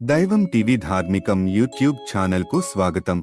దైవం TV ధార్మికం YouTube ఛానల్కు స్వాగతం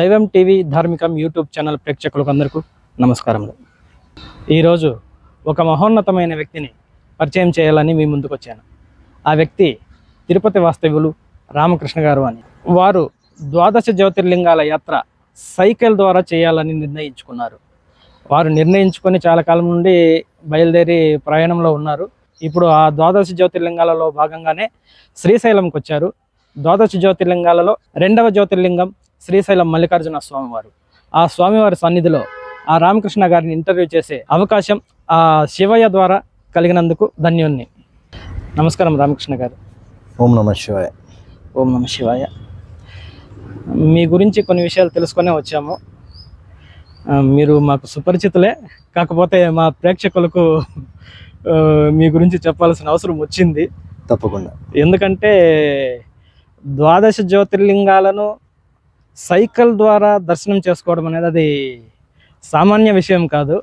దైవం టీవీ ధార్మికం యూట్యూబ్ ఛానల్ ప్రేక్షకులకు అందరికీ నమస్కారములు. ఈరోజు ఒక మహోన్నతమైన వ్యక్తిని పరిచయం చేయాలని మీ ముందుకు వచ్చాను. ఆ వ్యక్తి తిరుపతి వాస్తవ్యులు రామకృష్ణ గారు అని. వారు ద్వాదశ జ్యోతిర్లింగాల యాత్ర సైకిల్ ద్వారా చేయాలని నిర్ణయించుకున్నారు. వారు నిర్ణయించుకొని చాలా కాలం నుండి బయలుదేరి ప్రయాణంలో ఉన్నారు. ఇప్పుడు ఆ ద్వాదశ జ్యోతిర్లింగాలలో భాగంగానే శ్రీశైలంకి వచ్చారు. ద్వాదశ జ్యోతిర్లింగాలలో రెండవ జ్యోతిర్లింగం శ్రీశైలం మల్లికార్జున స్వామివారు. ఆ స్వామివారి సన్నిధిలో ఆ రామకృష్ణ గారిని ఇంటర్వ్యూ చేసే అవకాశం ఆ శివయ్య ద్వారా కలిగినందుకు ధన్యుణ్ణి. నమస్కారం రామకృష్ణ గారు. ఓం నమ శివాయ. ఓం నమ శివాయ. మీ గురించి కొన్ని విషయాలు తెలుసుకునే వచ్చాము. మీరు మాకు సుపరిచితులే. కాకపోతే మా ప్రేక్షకులకు మీ గురించి చెప్పాల్సిన అవసరం వచ్చింది. తప్పకుండా. ఎందుకంటే ద్వాదశ జ్యోతిర్లింగాలను సైకిల్ ద్వారా దర్శనం చేసుకోవడం అనేది అది సామాన్య విషయం కాదు.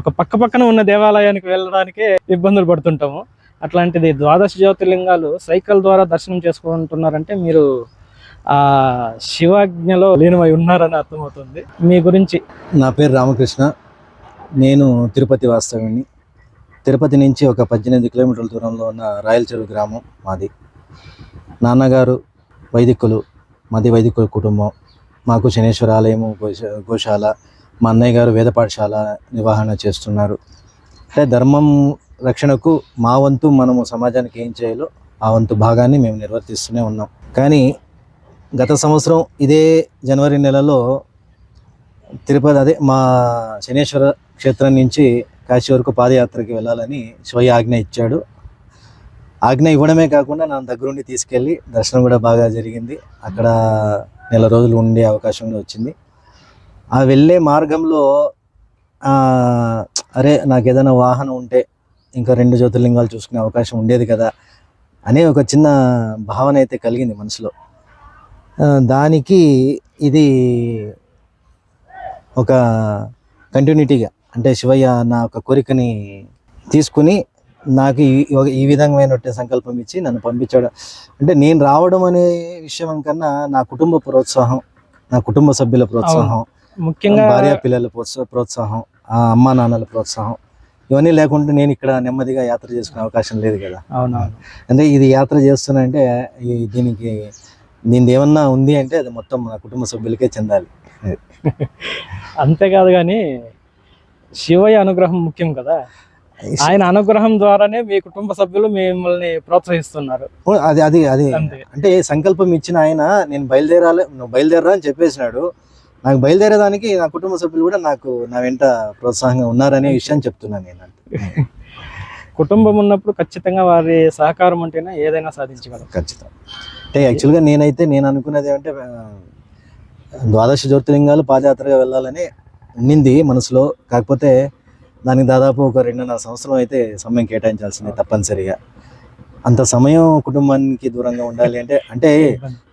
ఒక పక్క పక్కన ఉన్న దేవాలయానికి వెళ్ళడానికే ఇబ్బందులు పడుతుంటాము. అట్లాంటిది ద్వాదశ జ్యోతిర్లింగాలు సైకిల్ ద్వారా దర్శనం చేసుకుంటున్నారంటే మీరు ఆ శివాజ్ఞలో లీనమై ఉన్నారని అర్థమవుతుంది. మీ గురించి? నా పేరు రామకృష్ణ. నేను తిరుపతి వాస్తవ్యుని తిరుపతి నుంచి ఒక పద్దెనిమిది కిలోమీటర్ల దూరంలో ఉన్న రాయలచెరువు గ్రామం మాది. నాన్నగారు వైదికులు మాది వైదిక కుటుంబం. మాకు శనేశ్వర ఆలయము గోశ- గోశాల మా అన్నయ్య గారు వేద పాఠశాల నిర్వహణ చేస్తున్నారు. అంటే ధర్మం రక్షణకు మా వంతు మనము సమాజానికి ఏం చేయాలో ఆ వంతు భాగాన్ని మేము నిర్వర్తిస్తూనే ఉన్నాం. కానీ గత సంవత్సరం ఇదే జనవరి నెలలో తిరుపతి అదే మా శనేశ్వర క్షేత్రం నుంచి కాశీ వరకు పాదయాత్రకి వెళ్ళాలని శివయ్య ఆజ్ఞ ఇచ్చాడు. ఆజ్ఞ ఇవ్వడమే కాకుండా నా దగ్గరుండి తీసుకెళ్ళి దర్శనం కూడా బాగా జరిగింది. అక్కడ నెల రోజులు ఉండే అవకాశం కూడా వచ్చింది. ఆ వెళ్ళే మార్గంలో అరే నాకు ఏదైనా వాహనం ఉంటే ఇంకా రెండు జ్యోతిర్లింగాలు చూసుకునే అవకాశం ఉండేది కదా అనే ఒక చిన్న భావన అయితే కలిగింది మనసులో. దానికి ఇది ఒక కంటిన్యూటీగా అంటే శివయ్య నా ఒక కోరికని తీసుకుని నాకు ఈ ఈ విధమైన సంకల్పం ఇచ్చి నన్ను పంపించాడు. అంటే నేను రావడం అనే విషయం కన్నా నా కుటుంబ ప్రోత్సాహం నా కుటుంబ సభ్యుల ప్రోత్సాహం ముఖ్యంగా భార్య పిల్లల ప్రోత్సా- ప్రోత్సాహం ఆ అమ్మా నాన్నల ప్రోత్సాహం ఇవన్నీ లేకుంటే నేను ఇక్కడ నెమ్మదిగా యాత్ర చేసుకునే అవకాశం లేదు కదా. అవునవును. అంటే ఇది యాత్ర చేస్తున్నా అంటే ఈ దీనికి దీని ఏమన్నా ఉంది అంటే అది మొత్తం నా కుటుంబ సభ్యులకే చెందాలి. అంతేకాదు కానీ శివయ్య అనుగ్రహం ముఖ్యం కదా. ఆయన అనుగ్రహం ద్వారానే మీ కుటుంబ సభ్యులు మిమ్మల్ని ప్రోత్సహిస్తున్నారు. అది అది అది. అంటే సంకల్పం ఇచ్చిన ఆయన నేను బయలుదేరాలి నువ్వు బయలుదేరా అని చెప్పేసినాడు. నాకు బయలుదేరేదానికి నా కుటుంబ సభ్యులు కూడా నాకు నా వెంట ప్రోత్సాహంగా ఉన్నారనే విషయం చెప్తున్నాను నేను కుటుంబం ఉన్నప్పుడు ఖచ్చితంగా వారి సహకారం ఉంటేనే ఏదైనా సాధించగలం. ఖచ్చితంగా అంటే యాక్చువల్గా నేనైతే నేను అనుకున్నది ఏమంటే ద్వాదశ జ్యోతిర్లింగాలు పాదయాత్రగా వెళ్ళాలని ఉండింది మనసులో. కాకపోతే దానికి దాదాపు ఒక రెండున్నర సంవత్సరం అయితే సమయం కేటాయించాల్సింది తప్పనిసరిగా. అంత సమయం కుటుంబానికి దూరంగా ఉండాలి అంటే అంటే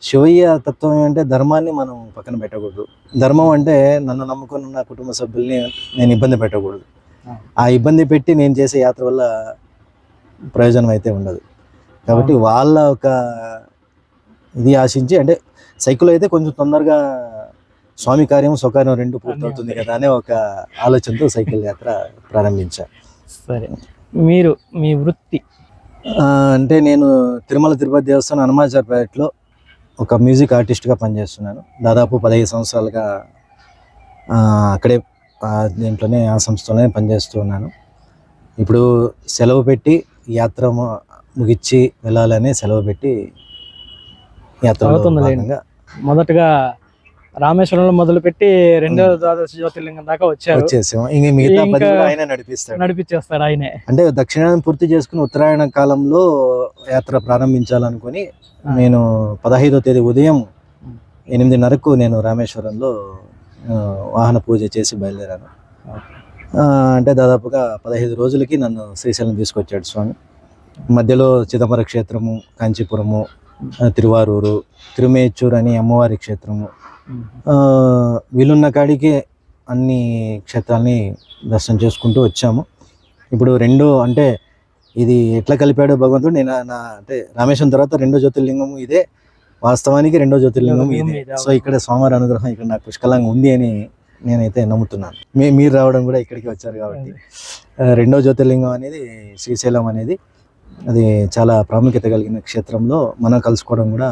శివయ్య తత్వం ఏంటంటే ధర్మాన్ని మనం పక్కన పెట్టకూడదు. ధర్మం అంటే నన్ను నమ్ముకొని ఉన్న కుటుంబ సభ్యుల్ని నేను ఇబ్బంది పెట్టకూడదు. ఆ ఇబ్బంది పెట్టి నేను చేసే యాత్ర వల్ల ప్రయోజనం అయితే ఉండదు. కాబట్టి వాళ్ళ ఒక ఇది ఆశించి అంటే సైకిల్ అయితే కొంచెం తొందరగా స్వామి కార్యం స్వకార్యం రెండు పూర్తవుతుంది కదా అనే ఒక ఆలోచనతో సైకిల్ యాత్ర ప్రారంభించా. సరే. మీరు మీ వృత్తి? అంటే నేను తిరుమల తిరుపతి దేవస్థానం హనుమాచార్పేటలో ఒక మ్యూజిక్ ఆర్టిస్ట్గా పనిచేస్తున్నాను. దాదాపు పదహైదు సంవత్సరాలుగా అక్కడే దీంట్లోనే ఆ సంస్థలోనే పనిచేస్తూ ఉన్నాను. ఇప్పుడు సెలవు పెట్టి యాత్ర ము- ముగిచ్చి వెళ్ళాలని సెలవు పెట్టి. భాగంగా మొదటగా రామేశ్వరంలో మొదలుపెట్టి రెండో ద్వాదశ జ్యోతిర్లింగం దాకా వచ్చారు. వచ్చేసాం. ఇంక మిగతా పది కూడా ఆయన నడిపిస్తాడు. ఆయనే. అంటే దక్షిణాయనం పూర్తి చేసుకుని ఉత్తరాయణ కాలంలో యాత్ర ప్రారంభించాలనుకుని. నేను పదహైదో తేదీ ఉదయం ఎనిమిదిన్నరకు నేను రామేశ్వరంలో వాహన పూజ చేసి బయలుదేరాను. అంటే దాదాపుగా పదహైదు రోజులకి నన్ను శ్రీశైలం తీసుకొచ్చాడు స్వామి. మధ్యలో చిదంబర క్షేత్రము కాంచీపురము తిరువారూరు తిరుమేచ్చూరు అని అమ్మవారి క్షేత్రము. వీలున్న కాడికి అన్ని క్షేత్రాల్ని దర్శనం చేసుకుంటూ వచ్చాము. ఇప్పుడు రెండు అంటే ఇది ఎట్లా కలిపాడో భగవంతుడు నేను నా అంటే రామేశ్వరం తర్వాత రెండో జ్యోతిర్లింగము ఇదే వాస్తవానికి రెండో జ్యోతిర్లింగం ఇదే. సో ఇక్కడ స్వామివారి అనుగ్రహం ఇక్కడ నాకు పుష్కలంగా ఉంది అని నేనైతే నమ్ముతున్నాను. మీ మీరు రావడం కూడా ఇక్కడికి వచ్చారు కాబట్టి. రెండో జ్యోతిర్లింగం అనేది శ్రీశైలం అనేది అది చాలా ప్రాముఖ్యత కలిగిన క్షేత్రంలో మనం కలుసుకోవడం కూడా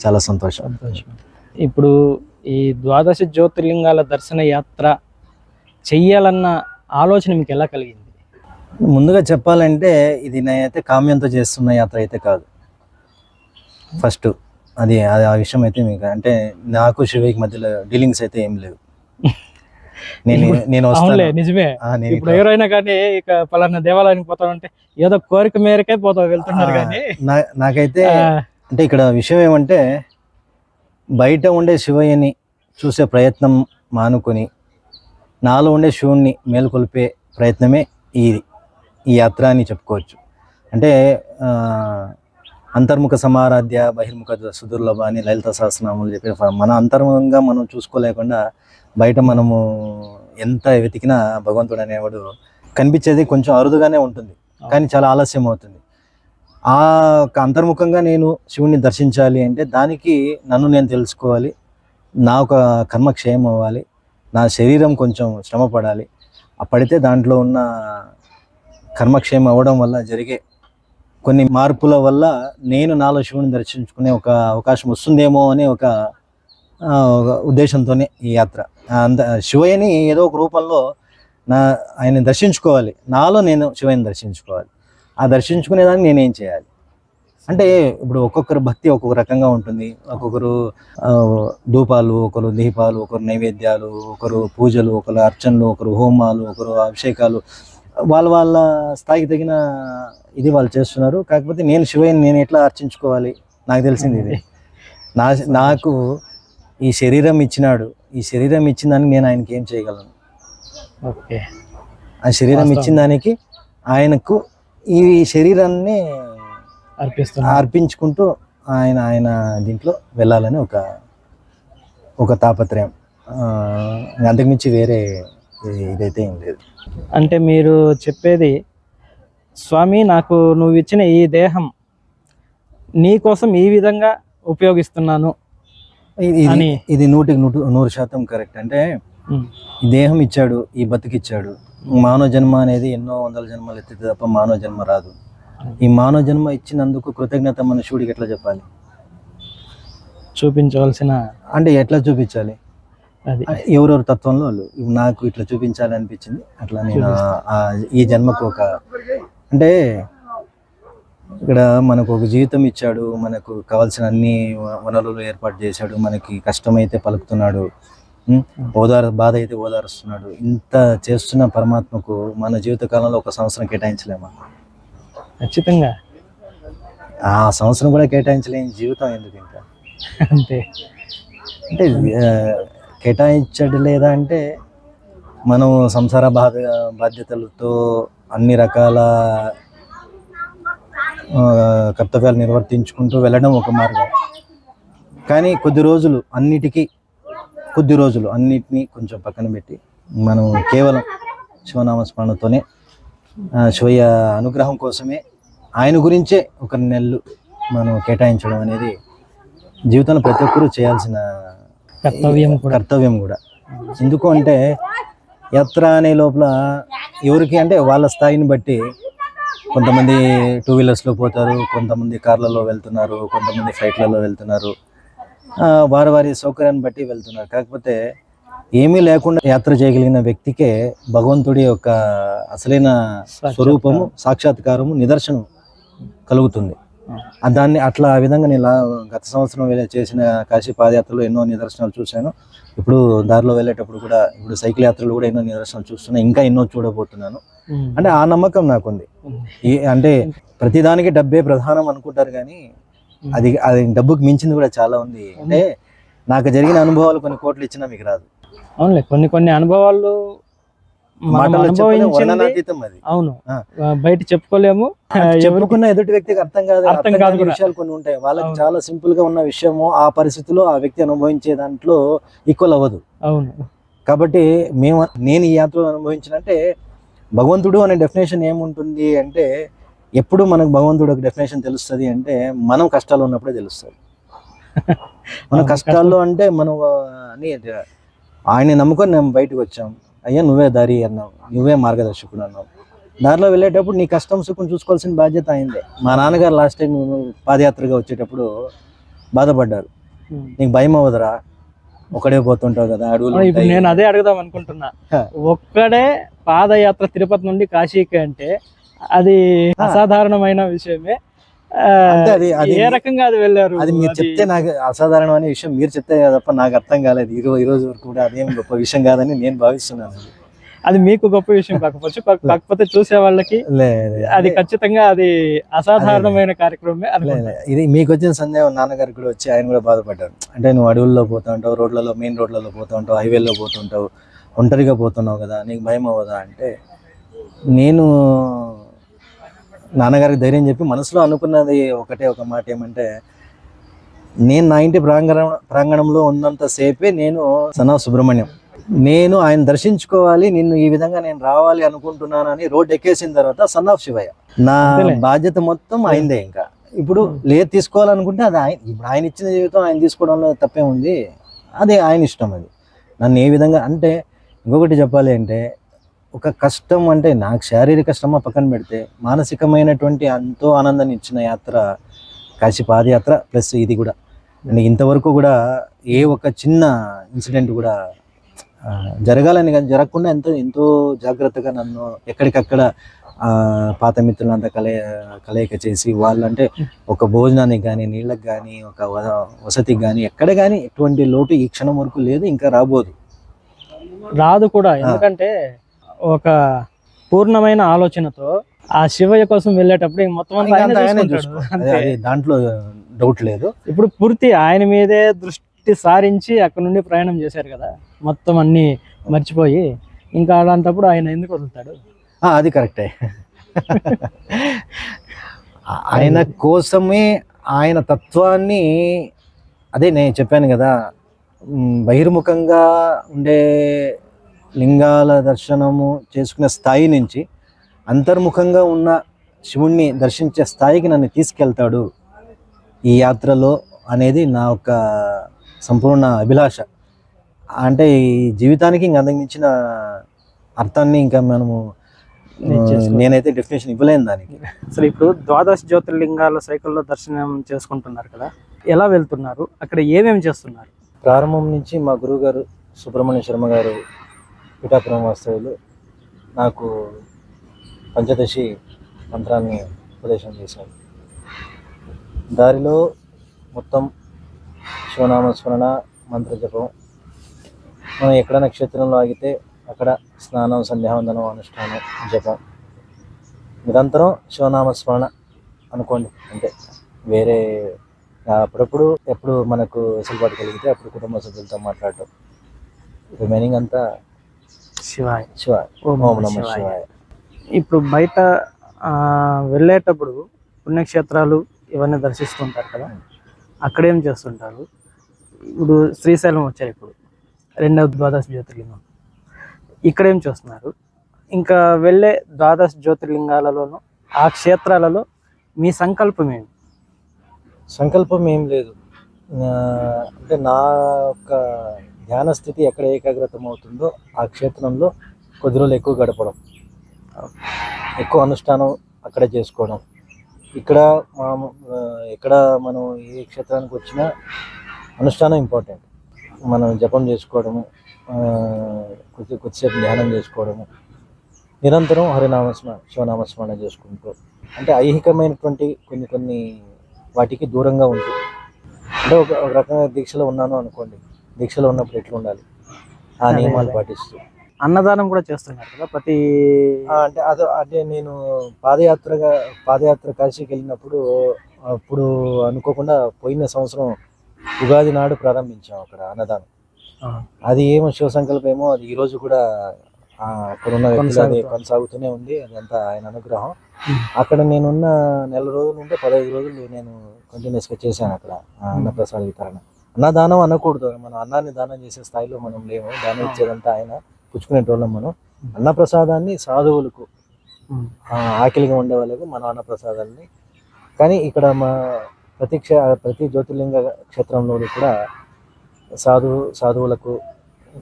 చాలా సంతోషం. సంతోషం. ఇప్పుడు ఈ ద్వాదశ జ్యోతిర్లింగాల దర్శన యాత్ర చెయ్యాలన్న ఆలోచన మీకు ఎలా కలిగింది? ముందుగా చెప్పాలంటే ఇది నేనైతే కామ్యంతో చేస్తున్న యాత్ర అయితే కాదు. ఫస్ట్ అది అది ఆ విషయం అయితే మీకు అంటే నాకు శివయ్యకి మధ్యలో డీలింగ్స్ అయితే ఏం లేవు. నేను నేను వస్తాను. నిజమే. ఇప్పుడు ఎవరైనా కానీ ఇక పలానా దేవాలయానికి పోతామంటే ఏదో కోరిక మేరకే పోతా వెళ్తున్నారు కానీ. నాకైతే అంటే ఇక్కడ విషయం ఏమంటే బయట ఉండే శివయ్యని చూసే ప్రయత్నం మానుకొని నాలో ఉండే శివుణ్ణి మేలుకొల్పే ప్రయత్నమే ఈ ఈ యాత్ర అని చెప్పుకోవచ్చు. అంటే అంతర్ముఖ సమారాధ్య బహిర్ముఖ సుదుర్లభ అని లలిత సహస్రనామాలు చెప్పి మన అంతర్ముఖంగా మనం చూసుకోలేకుండా బయట మనము ఎంత వెతికినా భగవంతుడు అనేవాడు కనిపించేది కొంచెం అరుదుగానే ఉంటుంది. కానీ చాలా ఆలస్యం అవుతుంది. ఆ అంతర్ముఖంగా నేను శివుణ్ణి దర్శించాలి అంటే దానికి నన్ను నేను తెలుసుకోవాలి. నా ఒక కర్మ క్షయం అవ్వాలి. నా శరీరం కొంచెం శ్రమ పడాలి. అప్పుడైతే దాంట్లో ఉన్న కర్మక్షేమం అవ్వడం వల్ల జరిగే కొన్ని మార్పుల వల్ల నేను నాలో శివుని దర్శించుకునే ఒక అవకాశం వస్తుందేమో అనే ఒక ఉద్దేశంతోనే ఈ యాత్ర. అంత శివయ్యని ఏదో ఒక రూపంలో నా ఆయన దర్శించుకోవాలి. నాలో నేను శివయ్యని దర్శించుకోవాలి. ఆ దర్శించుకునేదానికి నేనేం చేయాలి? అంటే ఇప్పుడు ఒక్కొక్కరు భక్తి ఒక్కొక్క రకంగా ఉంటుంది. ఒక్కొక్కరు ధూపాలు ఒకరు దీపాలు ఒకరు నైవేద్యాలు ఒకరు పూజలు ఒకరు అర్చనలు ఒకరు హోమాలు ఒకరు అభిషేకాలు. వాళ్ళ వాళ్ళ స్థాయికి తగిన ఇది వాళ్ళు చేస్తున్నారు. కాకపోతే నేను శివయ్యని నేను ఎట్లా అర్చించుకోవాలి? నాకు తెలిసింది ఇది. నా నాకు ఈ శరీరం ఇచ్చినాడు. ఈ శరీరం ఇచ్చిన దానికి నేను ఆయనకి ఏం చేయగలను? ఓకే. ఆ శరీరం. ఇచ్చిన దానికి ఆయనకు ఈ శరీరాన్ని అర్పిస్తున్నా అర్పించుకుంటూ ఆయన ఆయన దీంట్లో వెళ్ళాలని ఒక ఒక తాపత్రయం. అంతకుమించి వేరే ఇది- ఇదైతే ఏం లేదు. అంటే మీరు చెప్పేది స్వామి నాకు నువ్వు ఇచ్చిన ఈ దేహం నీ కోసం ఈ విధంగా ఉపయోగిస్తున్నాను. అని- ఇది నూటికి నూటు నూరు శాతం కరెక్ట్. అంటే ఈ దేహం ఇచ్చాడు ఈ బతికిచ్చాడు. మానవ జన్మ అనేది ఎన్నో వందల జన్మలు ఎత్తితే తప్ప మానవ జన్మ రాదు. ఈ మానవ జన్మ ఇచ్చినందుకు కృతజ్ఞత మన శివుడికి ఎట్లా చెప్పాలి? చూపించవలసిన అంటే ఎట్లా చూపించాలి? ఎవరెవరి తత్వంలో వాళ్ళు? నాకు ఇట్లా చూపించాలి అనిపించింది అట్లా నేను ఈ జన్మకు ఒక అంటే ఇక్కడ మనకు ఒక జీవితం ఇచ్చాడు మనకు కావాల్సిన అన్ని వనరులు ఏర్పాటు చేశాడు మనకి కష్టమైతే పలుకుతున్నాడు? ఓదార బాధ అయితే ఓదారుస్తున్నాడు. ఇంత చేస్తున్న పరమాత్మకు మన జీవిత కాలంలో ఒక సంవత్సరం కేటాయించలేమా? ఖచ్చితంగా. ఆ సంవత్సరం కూడా కేటాయించలేని జీవితం ఎందుకు ఇంకా అంతే. అంటే ఆ, కేటాయించడం లేదా అంటే మనం సంసార బాధ బాధ్యతలతో అన్ని రకాల కర్తవ్యాలు నిర్వర్తించుకుంటూ వెళ్ళడం ఒక మార్గం. కానీ కొద్ది రోజులు అన్నిటికీ కొద్ది రోజులు అన్నిటినీ కొంచెం పక్కన పెట్టి మనం కేవలం శివనామ స్మరణతోనే శివయ్య అనుగ్రహం కోసమే ఆయన గురించే ఒక నెలలు మనం కేటాయించడం అనేది జీవితంలో ప్రతి ఒక్కరూ చేయాల్సిన కర్తవ్యం కూడా. కర్తవ్యం కూడా. ఎందుకు అంటే యాత్ర అనే లోపల ఎవరికి అంటే వాళ్ళ స్థాయిని బట్టి కొంతమంది టూ వీలర్స్లో పోతారు కొంతమంది కార్లలో వెళ్తున్నారు కొంతమంది ఫ్లైట్లలో వెళ్తున్నారు. వారి వారి సౌకర్యాన్ని బట్టి వెళ్తున్నారు. కాకపోతే ఏమీ లేకుండా యాత్ర చేయగలిగిన వ్యక్తికే భగవంతుడి యొక్క అసలైన స్వరూపము సాక్షాత్కారము నిదర్శనం కలుగుతుంది. దాన్ని అట్లా ఆ విధంగా నేను గత సంవత్సరం చేసిన కాశీ పాదయాత్రలో ఎన్నో నిదర్శనాలు చూశాను. ఇప్పుడు దారిలో వెళ్ళేటప్పుడు కూడా ఇప్పుడు సైకిల్ యాత్రలు కూడా ఎన్నో నిదర్శనాలు చూస్తున్నా ఇంకా ఎన్నో చూడబోతున్నాను. అంటే ఆ నమ్మకం నాకుంది. అంటే ప్రతిదానికి డబ్బే ప్రధానం అనుకుంటారు కానీ అది అది డబ్బుకి మించింది కూడా చాలా ఉంది. అంటే నాకు జరిగిన అనుభవాలు కొన్ని కోట్లు ఇచ్చినా మీకు రాదు. అవునులే కొన్ని కొన్ని అనుభవాలు అవును. బయట చెప్పుకోలేము. చెప్పుకున్న ఎదుటి వ్యక్తికి అర్థం కాదు అర్థం కాదు. విషయాలు కొన్ని ఉంటాయి. వాళ్ళకి. చాలా సింపుల్గా ఉన్న విషయము ఆ పరిస్థితిలో ఆ వ్యక్తి అనుభవించే దాంట్లో ఈక్వల్ అవ్వదు. అవును. కాబట్టి మేము నేను ఈ యాత్రలో అనుభవించినంటే భగవంతుడు అనే డెఫినేషన్ ఏముంటుంది అంటే ఎప్పుడు మనకు భగవంతుడు ఒక డెఫినేషన్ తెలుస్తుంది అంటే మనం కష్టాలు ఉన్నప్పుడే తెలుస్తుంది. మన కష్టాల్లో అంటే మనం అని ఆయన నమ్ముకొని మేము బయటకు వచ్చాం. అయ్యా నువ్వే దారి అన్నావు. నువ్వే మార్గదర్శకుడు అన్నావు. దారిలో వెళ్ళేటప్పుడు నీ కష్టం సుఖం చూసుకోవాల్సిన బాధ్యత అయిందే మా నాన్నగారు లాస్ట్ టైం పాదయాత్రగా వచ్చేటప్పుడు బాధపడ్డారు. నీకు భయం అవ్వదురా? ఒకడే పోతుంటావు కదా ఇప్పుడు ఉంటాయి. నేను అదే అడుగుదాం అనుకుంటున్నా. ఒక్కడే పాదయాత్ర తిరుపతి నుండి కాశీకి అంటే అది అసాధారణమైన విషయమే. ఏ రకంగా అది వెళ్ళారు? అది మీరు చెప్తే నాకు అసాధారణం అనే విషయం. మీరు చెప్తే తప్ప నాకు అర్థం కాలేదు. ఈ రోజు ఈ రోజు వరకు కూడా అదేం గొప్ప విషయం కాదని నేను భావిస్తున్నాను. అది మీకు గొప్ప విషయం కాకపోవచ్చు. కాక- కాకపోతే చూసే వాళ్ళకి అది ఖచ్చితంగా అది అసాధారణమైన కార్యక్రమమే. ఇది మీకు వచ్చిన సందేహం. నాన్నగారికి కూడా వచ్చి ఆయన కూడా బాధపడ్డారు. అంటే నువ్వు అడవుల్లో పోతూ ఉంటావు రోడ్లలో మెయిన్ రోడ్లలో పోతూ ఉంటావు హైవేల్లో పోతుంటావు ఒంటరిగా పోతున్నావు కదా నీకు భయం అవ్వదా అంటే నేను నాన్నగారికి ధైర్యం చెప్పి మనసులో అనుకున్నది ఒకటే ఒక మాట ఏమంటే నేను నా ఇంటి ప్రాంగణ ప్రాంగణంలో ఉన్నంత సేపే నేను సనా సుబ్రహ్మణ్యం. నేను ఆయన దర్శించుకోవాలి నిన్ను ఈ విధంగా నేను రావాలి అనుకుంటున్నానని రోడ్ ఎక్కేసిన తర్వాత సన్ ఆఫ్ శివయ్య. నా. బాధ్యత మొత్తం ఆయనదే ఇంకా. ఇప్పుడు లేదు తీసుకోవాలనుకుంటే అది ఆయన ఇప్పుడు ఆయన ఇచ్చిన జీవితం ఆయన తీసుకోవడంలో తప్పే ఉంది అది ఆయన ఇష్టం అది. నన్ను ఏ విధంగా అంటే ఇంకొకటి చెప్పాలి అంటే ఒక కష్టం అంటే నాకు శారీరక శ్రమ పక్కన పెడితే మానసికమైనటువంటి ఎంతో ఆనందాన్ని ఇచ్చిన యాత్ర కాశీ పాదయాత్ర ప్లస్ ఇది కూడా. అండ్ ఇంతవరకు కూడా ఏ ఒక చిన్న ఇన్సిడెంట్ కూడా జరగాలని కానీ జరగకుండా ఎంతో ఎంతో జాగ్రత్తగా నన్ను ఎక్కడికక్కడ పాత మిత్రులంతా కలయ కలయిక చేసి వాళ్ళంటే ఒక భోజనానికి కానీ నీళ్ళకి కానీ ఒక వసతికి కానీ ఎక్కడ కానీ ఎటువంటి లోటు ఈ క్షణం వరకు లేదు ఇంకా రాబోదు. రాదు కూడా. ఎందుకంటే ఒక పూర్ణమైన ఆలోచనతో ఆ శివయ్య కోసం వెళ్ళేటప్పుడు మొత్తం అంతా దాంట్లో డౌట్ లేదు. ఇప్పుడు పూర్తి ఆయన మీదే దృష్టి సారించి అక్కడ నుండి ప్రయాణం చేశారు కదా మొత్తం అన్ని మర్చిపోయి ఇంకా అలాంటప్పుడు ఆయన ఎందుకు వదులుతాడు? అది కరెక్టే. ఆయన కోసమే ఆయన తత్వాన్ని అదే నేను చెప్పాను కదా బహిర్ముఖంగా ఉండే లింగాల దర్శనము చేసుకునే స్థాయి నుంచి అంతర్ముఖంగా ఉన్న శివుణ్ణి దర్శించే స్థాయికి నన్ను తీసుకెళ్తాడు ఈ యాత్రలో అనేది నా ఒక సంపూర్ణ అభిలాష. అంటే ఈ జీవితానికి ఇంకా అంతకు మించిన అర్థాన్ని ఇంకా మనము నేనైతే డెఫినేషన్ ఇవ్వలేను దానికి. అసలు ఇప్పుడు ద్వాదశ జ్యోతిర్లింగాల సైకిల్లో దర్శనం చేసుకుంటున్నారు కదా ఎలా వెళ్తున్నారు? అక్కడ ఏమేమి చేస్తున్నారు? ప్రారంభం నుంచి మా గురువు గారు సుబ్రహ్మణ్య శర్మ గారు పిఠాపురం వాస్తవులు నాకు పంచదశి మంత్రాన్ని ఉపదేశం చేశారు. దారిలో మొత్తం శివనామస్మరణ మంత్ర జపం మనం ఎక్కడ నక్షత్రంలో ఆగితే అక్కడ స్నానం సంధ్యావందనం అనుష్ఠానం జపం. నిరంతరం శివనామస్మరణ అనుకోండి. అంటే వేరే అప్పుడప్పుడు ఎప్పుడు మనకు వెసులుబాటు కలిగితే అప్పుడు కుటుంబ సభ్యులతో మాట్లాడటం. రిమైనింగ్ అంతా శివాయ్. శివ ఓం నమః శివాయ. శివాయ. ఇప్పుడు బయట వెళ్ళేటప్పుడు పుణ్యక్షేత్రాలు ఇవన్నీ దర్శిస్తుంటారు కదా. అక్కడ ఏం చేస్తుంటారు? ఇప్పుడు శ్రీశైలం వచ్చారు ఇప్పుడు. రెండవ ద్వాదశ జ్యోతిర్లింగం. ఇక్కడ ఏం చేస్తున్నారు? ఇంకా వెళ్ళే ద్వాదశ జ్యోతిర్లింగాలలోనూ ఆ క్షేత్రాలలో మీ సంకల్పం ఏంటి? సంకల్పం ఏం లేదు. అంటే నా యొక్క ధ్యాన స్థితి ఎక్కడ ఏకాగ్రతం అవుతుందో ఆ క్షేత్రంలో కొద్ది రోజులు ఎక్కువ గడపడం. ఎక్కువ అనుష్ఠానం అక్కడ చేసుకోవడం. ఇక్కడ మా- ఎక్కడ మనం ఏ క్షేత్రానికి వచ్చినా అనుష్ఠానం ఇంపార్టెంట్. మనం జపం చేసుకోవడము కొద్ది కొద్దిసేపు ధ్యానం చేసుకోవడము. నిరంతరం హరినామస్మ శివనామస్మరణ చేసుకుంటూ అంటే ఐహికమైనటువంటి కొన్ని కొన్ని వాటికి దూరంగా ఉంటుంది అంటే ఒక ఒక రకంగా దీక్షలో ఉన్నాను అనుకోండి. దీక్షలో ఉన్నప్పుడు ఎట్లా ఉండాలి ఆ నియమాలు పాటిస్తూ. అన్నదానం కూడా చేస్తున్నారు కదా ప్రతి అంటే అదో అంటే నేను పాదయాత్రగా పాదయాత్ర కాశీకి వెళ్ళినప్పుడు అప్పుడు అనుకోకుండా పోయిన సంవత్సరం ఉగాది నాడు ప్రారంభించాం అక్కడ అన్నదానం. అది ఏమో శివ ఏమో అది ఈ రోజు కూడా అక్కడ ఉన్న అది కొనసాగుతోంది. కొనసాగుతూనే ఉంది అదంతా ఆయన అనుగ్రహం. అక్కడ నేనున్న నెల రోజుల నుండి పదహైదు రోజులు నేను కంటిన్యూస్గా చేశాను అక్కడ అన్నప్రసాద వితరణ. అన్నదానం అనకూడదు. మనం అన్నాన్ని దానం చేసే స్థాయిలో మనం లేము. దానం ఇచ్చేదంతా ఆయన పుచ్చుకునేటోళ్ళం మనం. అన్నప్రసాదాన్ని సాధువులకు ఆకలిగా ఉండే వాళ్ళకు మనం అన్నప్రసాదాన్ని. కానీ ఇక్కడ మా ప్రతి క్షే ప్రతి జ్యోతిర్లింగ క్షేత్రంలో కూడా సాధువు సాధువులకు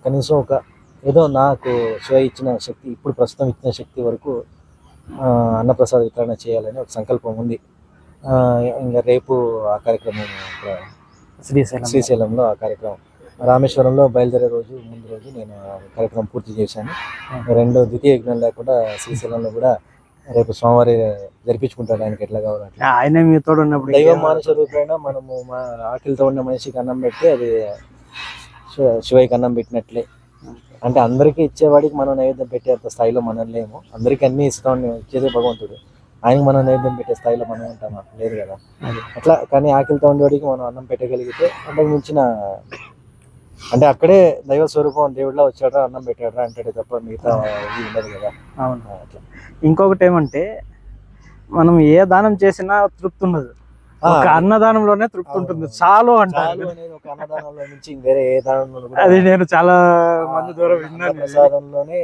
కనీసం ఒక ఏదో నాకు శివ ఇచ్చిన శక్తి ఇప్పుడు ప్రస్తుతం ఇచ్చిన శక్తి వరకు అన్నప్రసాద వితరణ చేయాలని ఒక సంకల్పం ఉంది. ఇంకా రేపు ఆ కార్యక్రమం శ్రీశైలం శ్రీశైలంలో ఆ కార్యక్రమం. రామేశ్వరంలో బయలుదేరే రోజు ముందు రోజు నేను కార్యక్రమం పూర్తి చేశాను. రెండో ద్వితీయ యజ్ఞం లేకుండా శ్రీశైలంలో కూడా రేపు సోమవారి జరిపించుకుంటాడు ఆయనకి ఎట్లా కావాలో ఆయనే మీ తోడు ఉన్నప్పుడు దైవ మానుష రూపేణ మనము మా ఆకలితో ఉన్న మనిషికి అన్నం పెట్టి అది శివ- శివయ్యకి అన్నం పెట్టినట్లే. అంటే అందరికీ ఇచ్చేవాడికి మనం నైవేద్యం పెట్టేంత స్థాయిలో మనం లేము అందరికీ అన్ని ఇస్తాం ఇచ్చేదే భగవంతుడు. ఆయనకి మనం నైవేద్యం పెట్టే స్థాయిలో మనం ఉంటామా? లేదు కదా. అట్లా కానీ ఆకలితో ఉండేవాడికి మనం అన్నం పెట్టగలిగితే అంతకు మించిన అంటే అక్కడే దైవ స్వరూపం దేవుడిలా వచ్చాడా అన్నం పెట్టాడా అంటాడే తప్ప మిగతా ఇది ఉండదు కదా. అవును. అట్లా. ఇంకొకటి ఏమంటే మనం ఏ దానం చేసినా తృప్తి ఉండదు. ఒక అన్నదానంలోనే తృప్తి. ఉంటుంది. చాలు అంటారు. ఒక అన్నదానంలో నుంచి వేరే ఏ దానంలో అది నేను చాలా మంది ద్వారా విన్నాను. ప్రసాదంలోనే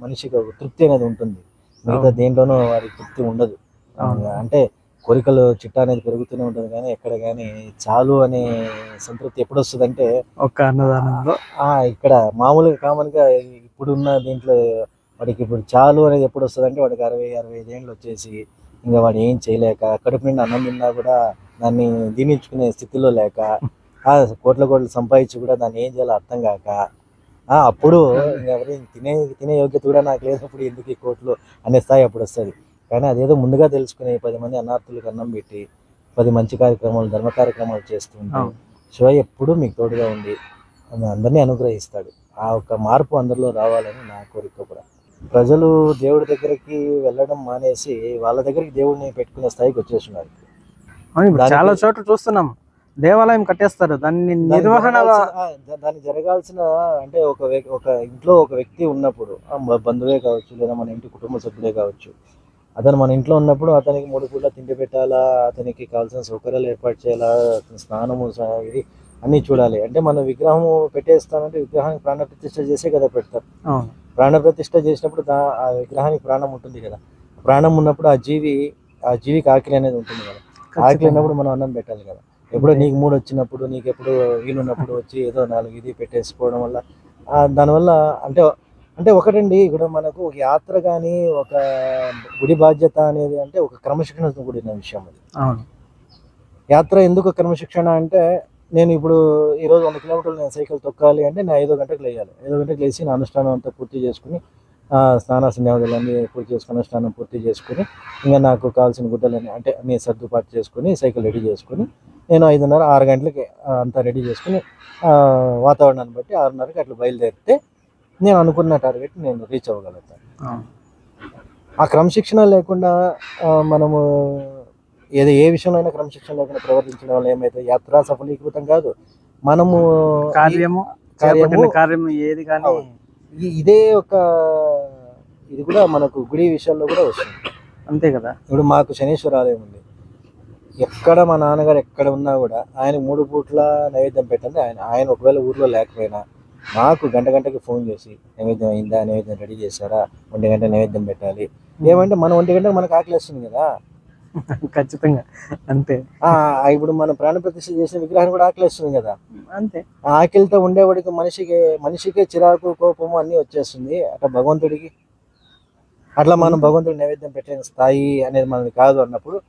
మనిషికి ఒక తృప్తి అనేది ఉంటుంది. మిగతా. దేంట్లోనూ వారికి తృప్తి ఉండదు. అంటే కోరికలు చిట్టా అనేది పెరుగుతూనే ఉంటుంది కానీ ఎక్కడ కానీ చాలు అనే సంతృప్తి ఎప్పుడు వస్తుంది అంటే ఒక్క అన్నదానంలో ఆ ఇక్కడ మామూలుగా కామన్గా ఇప్పుడున్న దీంట్లో వాడికి ఇప్పుడు చాలు అనేది ఎప్పుడు వస్తుంది అంటే వాడికి అరవై అరవై ఐదు ఏళ్ళు వచ్చేసి ఇంకా వాడు ఏం చేయలేక కడుపు నిండా అన్నం తిన్నా కూడా దాన్ని దీనించుకునే స్థితిలో లేక ఆ కోట్ల కోట్లు సంపాదించి కూడా దాన్ని ఏం చేయాలో అర్థం కాక అప్పుడు ఎవరి తినే తినే యోగ్యత కూడా నాకు లేనప్పుడు ఎందుకు ఈ కోట్లు అనే స్థాయి అప్పుడు వస్తుంది. కానీ అదేదో ముందుగా తెలుసుకుని పది మంది అన్నార్థులకు అన్నం పెట్టి పది మంచి కార్యక్రమాలు ధర్మ కార్యక్రమాలు చేస్తుంటే. శివ ఎప్పుడూ మీకు తోడుగా ఉండి అందరినీ అనుగ్రహిస్తాడు. ఆ ఒక్క మార్పు అందరిలో రావాలని నా కోరిక కూడా. ప్రజలు దేవుడి దగ్గరికి వెళ్ళడం మానేసి వాళ్ళ దగ్గరికి దేవుడిని పెట్టుకునే స్థాయికి వచ్చేస్తున్నారు. చాలా చోట్ల చూస్తున్నాం. దేవాలయం కట్టేస్తారు. దాన్ని నిర్వహణ జరగాల్సిన- ఆ, దా- దానికి జరగాల్సిన అంటే ఒక ఒక ఇంట్లో ఒక వ్యక్తి ఉన్నప్పుడు బంధువే కావచ్చు లేదా మన ఇంటి కుటుంబ సభ్యులే కావచ్చు అతను మన ఇంట్లో ఉన్నప్పుడు అతనికి మూడు పూట తిండి పెట్టాలా అతనికి కావాల్సిన సౌకర్యాలు ఏర్పాటు చేయాలా అతని స్నానము ఇది అన్నీ చూడాలి. అంటే మనం విగ్రహం పెట్టేస్తామంటే విగ్రహానికి ప్రాణ ప్రతిష్ఠ చేసే కదా పెడతారు. ప్రాణ ప్రతిష్ఠ చేసినప్పుడు ఆ విగ్రహానికి ప్రాణం ఉంటుంది కదా. ప్రాణం ఉన్నప్పుడు ఆ జీవి ఆ జీవికి ఆకలి అనేది ఉంటుంది కదా. ఆకలి ఉన్నప్పుడు మనం అన్నం పెట్టాలి కదా. ఎప్పుడో నీకు మూడు వచ్చినప్పుడు నీకు ఎప్పుడు వీలున్నప్పుడు వచ్చి ఏదో నాలుగు ఇది పెట్టేసుకోవడం వల్ల దానివల్ల అంటే అంటే ఒకటండి ఇక్కడ మనకు ఒక యాత్ర కానీ ఒక గుడి బాధ్యత అనేది అంటే ఒక క్రమశిక్షణతో కూడిన విషయం అది. అవును. యాత్ర ఎందుకు క్రమశిక్షణ అంటే నేను ఇప్పుడు ఈరోజు వంద కిలోమీటర్లు నేను సైకిల్ తొక్కాలి అంటే నేను ఐదో గంటకు లేయాలి. ఐదో గంటకు లేచి నా అనుష్ఠానం అంతా పూర్తి చేసుకుని స్నాన సంధ్యావతులన్నీ పూర్తి చేసుకుని అనుష్ఠానం పూర్తి చేసుకుని ఇంకా నాకు కావాల్సిన గుడ్డలన్నీ అంటే అన్ని సర్దుబాటు చేసుకుని సైకిల్ రెడీ చేసుకుని నేను ఐదున్నర ఆరు గంటలకి అంతా రెడీ చేసుకుని వాతావరణాన్ని బట్టి ఆరున్నరకి అట్లా బయలుదేరితే నేను అనుకున్న టార్గెట్ నేను రీచ్ అవ్వగలుగుతాను. ఆ. క్రమశిక్షణ లేకుండా మనము ఏదో ఏ విషయంలో అయినా క్రమశిక్షణ లేకుండా ప్రవర్తించడం వల్ల ఏమైతే యాత్ర సఫలీకృతం కాదు మనము కార్యము కార్యము- చేపట్టిన కార్యం ఏది కానీ ఇదే ఒక ఇది కూడా మనకు గుడి విషయంలో కూడా వస్తుంది. అంతే కదా. ఇప్పుడు మాకు శనీశ్వర ఆలయం ఉంది. ఎక్కడ మా నాన్నగారు ఎక్కడ ఉన్నా కూడా ఆయన మూడు పూట్ల నైవేద్యం పెట్టండి. ఆయన ఆయన ఒకవేళ ఊర్లో లేకపోయినా మాకు గంట గంటకి ఫోన్ చేసి నైవేద్యం అయిందా? నైవేద్యం రెడీ చేశారా? ఒంటి గంట నైవేద్యం పెట్టాలి. ఏమంటే మన ఒంటి గంటకు మనకు ఆకలి వస్తుంది కదా. ఖచ్చితంగా. అంతే. ఇప్పుడు మనం ప్రాణ ప్రతిష్ఠ చేసిన విగ్రహాన్ని కూడా ఆకలి వస్తుంది కదా. అంతే. ఆకలితో ఉండేవాడికి మనిషికి మనిషికే చిరాకు కోపము అన్నీ వచ్చేస్తుంది. అట్లా భగవంతుడికి. అట్లా మనం భగవంతుడి నైవేద్యం పెట్టే స్థాయి అనేది మనది కాదు అన్నప్పుడు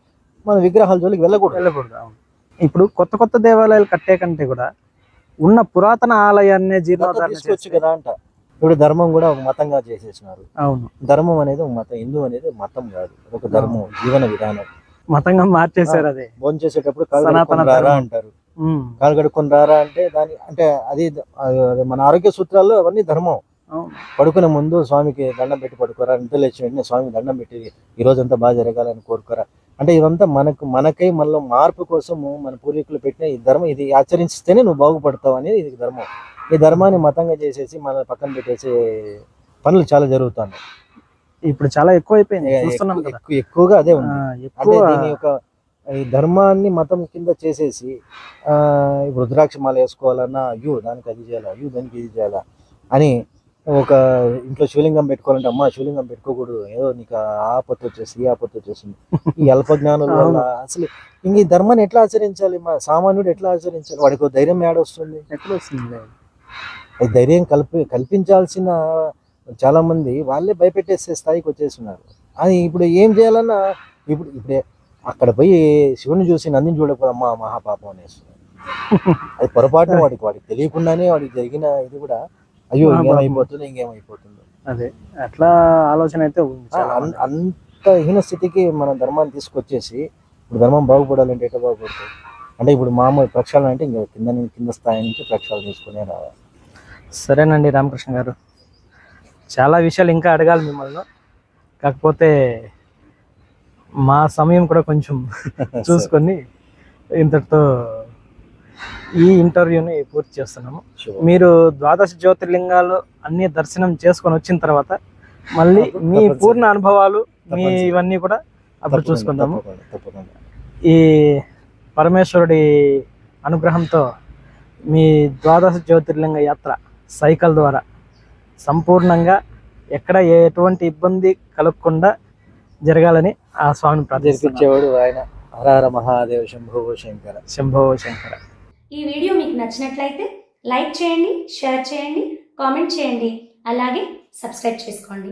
మన విగ్రహాల జోలికి వెళ్ళకూడదు. వెళ్ళకూడదు. ఇప్పుడు కొత్త కొత్త దేవాలయాలు కట్టే కంటే కూడా ఉన్న పురాతన ఆలయాన్ని జీర్ణోద్ధరణ కదా అంట. ఇప్పుడు ధర్మం కూడా ఒక మతంగా చేసేసినారు. అవును. ధర్మం అనేది ఒక మతం హిందూ అనేది మతం కాదు. ఒక ధర్మం జీవన విధానం. మతంగా మార్చేశారు అది. భోజనం చేసేటప్పుడు సనాతన రారా. అంటారు. కాలు కడుక్కొని రారా అంటే దాని అంటే అది మన ఆరోగ్య సూత్రాల్లో అవన్నీ ధర్మం. పడుకునే ముందు స్వామికి దండం పెట్టి పడుకోరా? నిద్ర లేచి వెంటనే స్వామికి దండం పెట్టి ఈ రోజంతా బాగా జరగాలని కోరుకోరా? అంటే ఇదంతా మనకు మనకై మనలో మార్పు కోసము మన పూర్వీకులు పెట్టిన ఈ ధర్మం ఇది ఆచరిస్తేనే నువ్వు బాగుపడతావు అనేది ఇది ధర్మం. ఈ ధర్మాన్ని మతంగా చేసేసి మన పక్కన పెట్టేసే పనులు చాలా జరుగుతున్నాయి ఇప్పుడు చాలా ఎక్కువ అయిపోయింది ఎక్కువగా అదే ఉంది. అంటే దీని యొక్క ఈ ధర్మాన్ని మతం కింద చేసేసి ఆ ఇప్పుడు రుద్రాక్ష మాల వేసుకోవాలన్నా అయ్యో దానికి అది చేయాలా? అయ్యో దానికి ఇది చేయాలా? అని ఒక ఇంట్లో శివలింగం పెట్టుకోవాలంటే అమ్మా శివలింగం పెట్టుకోకూడదు. ఏదో నీకు ఆ ఆపత్తు వచ్చేసి ఈ ఆపత్తు వచ్చేసింది ఈ అల్ప వల్ల అసలు ఇంక ఈ ధర్మాన్ని ఎట్లా ఆచరించాలి? మా సామాన్యుడు ఎట్లా ఆచరించాలి? వాడికి ధైర్యం ఏడొస్తుంది. ఎక్కడ వస్తుంది ధైర్యం కల్పి కల్పించాల్సిన చాలా మంది వాళ్ళే భయపెట్టేసే స్థాయికి వచ్చేస్తున్నారు. అది ఇప్పుడు ఏం చేయాలన్నా ఇప్పుడు ఇప్పుడే అక్కడ పోయి శివుని చూసి నందిని చూడకపోదమ్మా మహాపాపం అనేస్తున్నారు అది పొరపాటున వాడికి వాడికి తెలియకుండానే వాడికి జరిగిన ఇది కూడా అయ్యో. ఇంకేమైపోతుందో ఇంకేమైపోతుందో. అదే అట్లా ఆలోచన అయితే ఉంది. అంత హీన స్థితికి మన ధర్మాన్ని తీసుకొచ్చేసి ఇప్పుడు ధర్మం బాగుపడాలంటే ఎట్లా బాగుపడుతుంది అంటే ఇప్పుడు మామూలు ప్రక్షాళన అంటే ఇంకా కింద కింద స్థాయి నుంచి ప్రక్షాళన తీసుకునే రావాలి. సరేనండి రామకృష్ణ గారు. చాలా విషయాలు ఇంకా అడగాలి మిమ్మల్ని. కాకపోతే మా సమయం కూడా కొంచెం చూసుకొని ఇంతటితో ఈ ఇంటర్వ్యూని పూర్తి చేస్తున్నాము. మీరు ద్వాదశ జ్యోతిర్లింగాలు అన్ని దర్శనం చేసుకొని వచ్చిన తర్వాత మళ్ళీ మీ. పూర్ణ అనుభవాలు మీ. ఇవన్నీ కూడా అప్పుడు చూసుకుందాము. ఈ పరమేశ్వరుడి అనుగ్రహంతో మీ ద్వాదశ జ్యోతిర్లింగ యాత్ర సైకిల్ ద్వారా సంపూర్ణంగా ఎక్కడ ఎటువంటి ఇబ్బంది కలగకుండా జరగాలని ఆ స్వామిని జరిపించేవాడు ఆయన హరహర మహాదేవ శంభో శంకర శంభో శంకర ఈ వీడియో మీకు నచ్చినట్లయితే లైక్ చేయండి షేర్ చేయండి కామెంట్ చేయండి అలాగే సబ్స్క్రైబ్ చేసుకోండి.